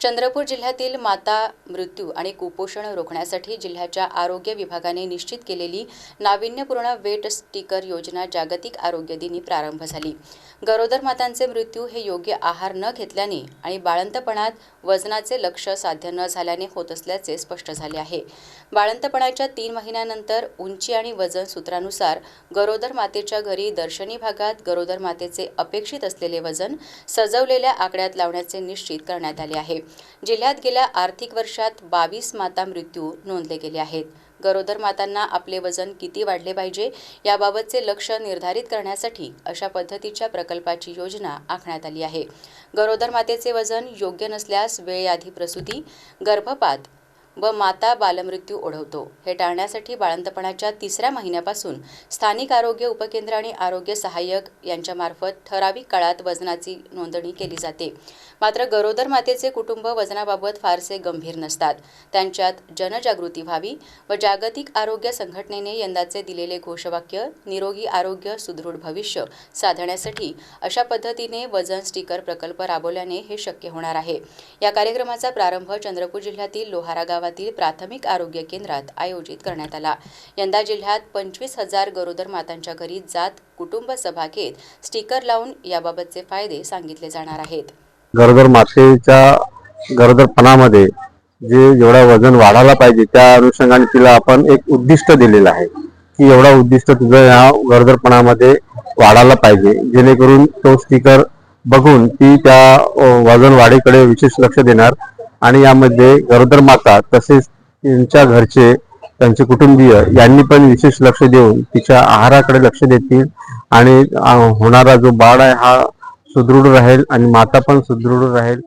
चंद्रपूर जिल्ह्यातील माता मृत्यू आणि कुपोषण रोखण्यासाठी जिल्ह्याच्या आरोग्य विभागाने निश्चित केलेली नाविन्यपूर्ण वेट स्टिकर योजना जागतिक आरोग्य दिनी प्रारंभ झाली. गरोदर मातांचे मृत्यू हे योग्य आहार न घेतल्याने आणि बाळंतपणात वजनाचे लक्ष साध्य न झाल्याने होत असल्याचे स्पष्ट झाले आहे. बाळंतपणाच्या तीन महिन्यानंतर उंची आणि वजन सूत्रानुसार गरोदर मातेच्या घरी दर्शनी भागात गरोदर मातेचे अपेक्षित असलेले वजन सजवलेल्या आकड्यात लावण्याचे निश्चित करण्यात आले आहे. जिल्ह्यात गेल्या आर्थिक वर्षात बावीस माता मृत्यू नोंदले गेले आहेत. गरोदर मातांना आपले वजन किती वाढले पाहिजे याबाबतचे लक्ष निर्धारित करण्यासाठी अशा पद्धतीच्या प्रकल्पाची योजना आखण्यात आली आहे. गरोदर मातेचे वजन योग्य नसल्यास वेळेआधी प्रसूती गर्भपात व माता बालमृत्यू ओढवतो. हे टाळण्यासाठी बाळंतपणाच्या तिसऱ्या महिन्यापासून स्थानिक आरोग्य उपकेंद्र आणि आरोग्य सहाय्यक यांच्यामार्फत ठराविक काळात वजनाची नोंदणी केली जाते. मात्र गरोदर मातेचे कुटुंब वजनाबाबत फारसे गंभीर नसतात. त्यांच्यात जनजागृती व्हावी व जागतिक आरोग्य संघटनेने यंदाचे दिलेले घोषवाक्य निरोगी आरोग्य सुदृढ भविष्य साधण्यासाठी अशा पद्धतीने वजन स्टिकर प्रकल्प राबवल्याने हे शक्य होणार आहे. या कार्यक्रमाचा प्रारंभ चंद्रपूर जिल्ह्यातील लोहारा गावातील प्राथमिक आरोग्य केंद्रात आयोजित करण्यात आला. यंदा जिल्ह्यात पंचवीस हजार गरोदर मातांच्या घरी जात कुटुंब सभा घेत स्टिकर लावून याबाबतचे फायदे सांगितले जाणार आहेत. गरोदर मातेच्या गरोदरपणामध्ये जे जेवढा वजन वाढायला पाहिजे त्या अनुषंगाने तिला आपण एक उद्दिष्ट दिलेलं आहे की एवढा उद्दिष्ट तुझं या गरोदरपणामध्ये वाढायला पाहिजे. जेणेकरून तो स्टिकर बघून ती त्या वजन वाढीकडे विशेष लक्ष देणार. आणि यामध्ये गरोदर माता तसेच त्यांच्या घरचे त्यांचे कुटुंबीय यांनी पण विशेष लक्ष देऊन तिच्या आहाराकडे लक्ष देतील. आणि होणारा जो बाळ आहे हा सुदृढ राहील आणि माता पण सुदृढ राहील.